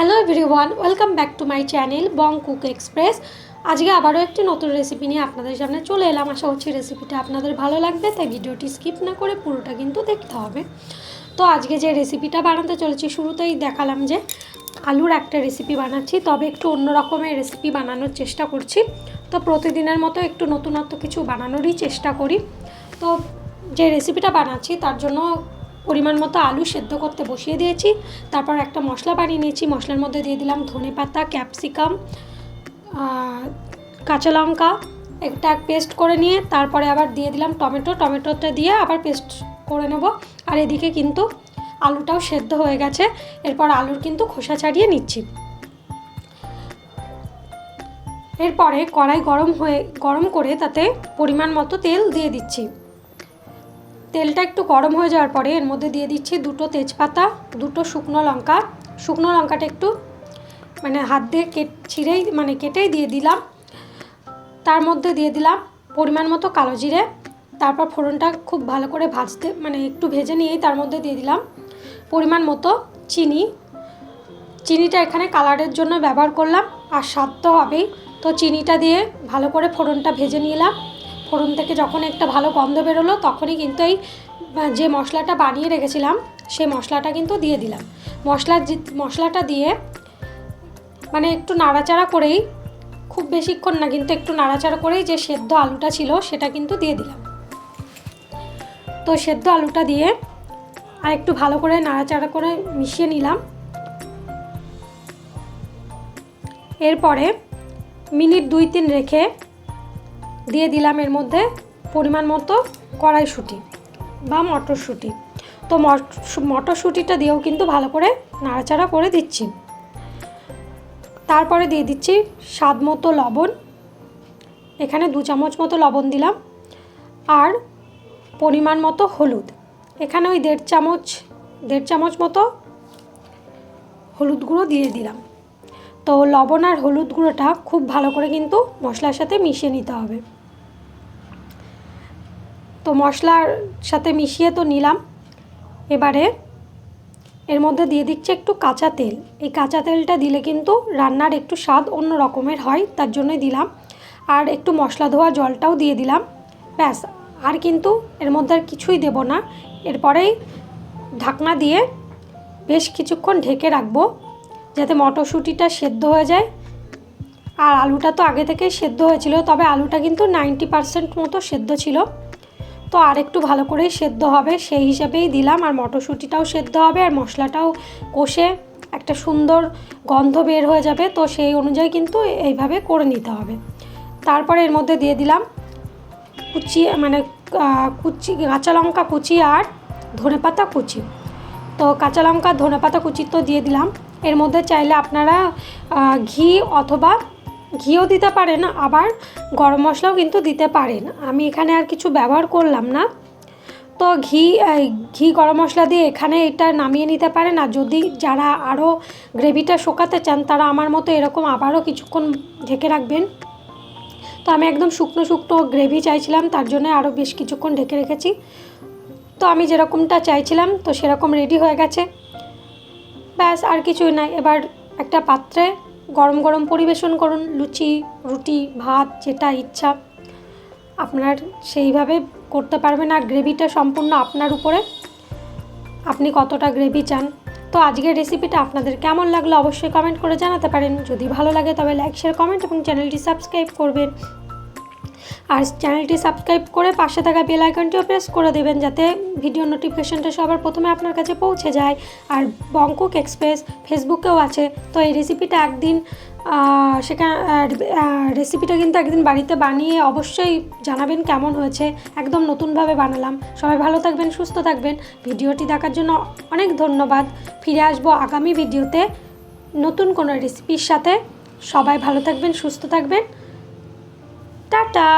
Hello everyone, welcome back to my channel Bong Cook Express. আজকে আবারও একটি নতুন রেসিপি নিয়ে আপনাদের সামনে চলে এলাম। আশা করছি রেসিপিটা আপনাদের ভালো লাগবে, তাই ভিডিওটি স্কিপ না করে পুরোটা কিন্তু দেখতে হবে। তো আজকে যে রেসিপিটা বানাতে চলেছি, শুরুতেই দেখালাম যে আলুর একটা রেসিপি বানাচ্ছি, তবে একটু অন্য রকমের রেসিপি বানানোর চেষ্টা করছি। তো প্রতিদিনের মতো একটু নতুনত্ব কিছু বানানোরই চেষ্টা করি। তো যে রেসিপিটা বানাচ্ছি, তার জন্য পরিমাণ মতো আলু সেদ্ধ করতে বসিয়ে দিয়েছি। তারপর একটা মশলা বানিয়ে নিয়েছি। মশলার মধ্যে দিয়ে দিলাম ধনে পাতা, ক্যাপসিকাম কাঁচা লঙ্কা, একটা পেস্ট করে নিয়ে তারপরে আবার দিয়ে দিলাম টমেটো। টমেটোটা দিয়ে আবার পেস্ট করে নেব। আর এদিকে কিন্তু আলুটাও সেদ্ধ হয়ে গেছে। এরপর আলুর কিন্তু খোসা ছাড়িয়ে নিচ্ছি। এরপরে কড়াই গরম হয়ে, গরম করে তাতে পরিমাণ মতো তেল দিয়ে দিচ্ছি। তেলটা একটু গরম হয়ে যাওয়ার পরে এর মধ্যে দিয়ে দিচ্ছি দুটো তেজপাতা, দুটো শুকনো লঙ্কা। শুকনো লঙ্কাটা একটু মানে হাত দিয়ে কেট, ছিঁড়েই মানে কেটেই দিয়ে দিলাম। তার মধ্যে দিয়ে দিলাম পরিমাণ মতো কালো জিরে। তারপর ফোড়নটা খুব ভালো করে ভাজতে মানে একটু ভেজে নিয়েই তার মধ্যে দিয়ে দিলাম পরিমাণ মতো চিনি। চিনিটা এখানে কালারের জন্য ব্যবহার করলাম আর স্বাদ তো হবেই। তো চিনিটা দিয়ে ভালো করে ফোড়নটা ভেজে নিলাম। ফোড়ন থেকে যখন একটা ভালো গন্ধ বেরোলো, তখনই কিন্তু এই যে মশলাটা বানিয়ে রেখেছিলাম সেই মশলাটা কিন্তু দিয়ে দিলাম। মশলা মশলাটা দিয়ে মানে একটু নাড়াচাড়া করেই, খুব বেশিক্ষণ না, কিন্তু একটু নাড়াচাড়া করেই যে সেদ্ধ আলুটা ছিল, সেটা কিন্তু দিয়ে দিলাম। তো সেদ্ধ আলুটা দিয়ে আর একটু ভালো করে নাড়াচাড়া করে মিশিয়ে নিলাম। এরপরে মিনিট দুই তিন রেখে দিয়ে দিলাম এর মধ্যে পরিমাণ মতো কড়াইশুঁটি বা মটরশুঁটি। তো মটরশুঁটিটা দিয়েও কিন্তু ভালো করে নাড়াচাড়া করে দিচ্ছি। তারপরে দিয়ে দিচ্ছি স্বাদ মতো লবণ। এখানে দু চামচ মতো লবণ দিলাম। আর পরিমাণ মতো হলুদ। এখানে ওই দেড় চামচ দেড় চামচ মতো হলুদ গুঁড়ো দিয়ে দিলাম। তো লবণ আর হলুদ গুঁড়োটা খুব ভালো করে কিন্তু মশলার সাথে মিশিয়ে নিতে হবে। তো মশলার সাথে মিশিয়ে তো নিলাম। এবারে এর মধ্যে দিয়ে দিচ্ছে একটু কাঁচা তেল। এই কাঁচা তেলটা দিলে কিন্তু রান্নার একটু স্বাদ অন্য রকমের হয়, তার জন্যই দিলাম। আর একটু মশলা ধোয়া জলটাও দিয়ে দিলাম। ব্যাস, আর কিন্তু এর মধ্যে আর কিছুই দেব না। এরপরেই ঢাকনা দিয়ে বেশ কিছুক্ষণ ঢেকে রাখব, যাতে মটরশুঁটিটা সেদ্ধ হয়ে যায়। আর আলুটা তো আগে থেকেই সেদ্ধ হয়েছিল, তবে আলুটা কিন্তু নাইনটি পারসেন্ট মতো সেদ্ধ ছিল। তো আর একটু ভালো করেই সেদ্ধ হবে, সেই হিসাবেই দিলাম। আর মটরশুঁটিটাও সেদ্ধ হবে, আর মশলাটাও কষে একটা সুন্দর গন্ধ বের হয়ে যাবে, তো সেই অনুযায়ী কিন্তু এইভাবে করে নিতে হবে। তারপরে এর মধ্যে দিয়ে দিলাম কুচি মানে কুচি, কাঁচা লঙ্কা কুচি আর ধনে পাতা কুচি। তো কাঁচা লঙ্কা ধনে পাতা কুচি তো দিয়ে দিলাম। এর মধ্যে চাইলে আপনারা ঘি অথবা ঘিও দিতে পারেন আবার গরম মশলাও কিন্তু দিতে পারেন আমি এখানে আর কিছু ব্যবহার করলাম না। তো ঘি ঘি গরম মশলা দিয়ে এখানে এটা নামিয়ে নিতে পারেন, আর যদি যারা আরও গ্রেভিটা শোকাতে চান, তারা আমার মতো এরকম আবারও কিছুক্ষণ ঢেকে রাখবেন। তো আমি একদম শুকনো শুকনো গ্রেভি চাইছিলাম, তার জন্য আরও বেশ কিছুক্ষণ ঢেকে রেখেছি। তো আমি যেরকমটা চাইছিলাম, তো সেরকম রেডি হয়ে গেছে। ব্যাস, আর কিছুই নাই। এবার একটা পাত্রে গরম গরম পরিবেশন করুন, লুচি, রুটি, ভাত, যেটা ইচ্ছা। আপনার সেইভাবে করতে পারবেন আর গ্রেভিটা সম্পূর্ণ আপনার উপরে। আপনি কতটা গ্রেভি চান। তো আজকের রেসিপিটা আপনাদের কেমন লাগল অবশ্যই কমেন্ট করে জানাতে পারেন। যদি ভালো লাগে তবে লাইক শেয়ার কমেন্ট এবং চ্যানেলটি সাবস্ক্রাইব করবেন। আর চ্যানেলটি সাবস্ক্রাইব করে পাশে থাকা বেল আইকনটিও প্রেস করে দেবেন যাতে ভিডিও নোটিফিকেশানটা সবার প্রথমে আপনার কাছে পৌঁছে যায়। আর বঙ্কুক এক্সপ্রেস ফেসবুকেও আছে। তো এই রেসিপিটা একদিন সেখানে রেসিপিটা কিন্তু একদিন বাড়িতে বানিয়ে অবশ্যই জানাবেন কেমন হয়েছে। একদম নতুনভাবে বানালাম। সবাই ভালো থাকবেন, সুস্থ থাকবেন। ভিডিওটি দেখার জন্য অনেক ধন্যবাদ। ফিরে আসব আগামী ভিডিওতে নতুন কোনো রেসিপির সাথে। সবাই ভালো থাকবেন, সুস্থ থাকবেন। টাটা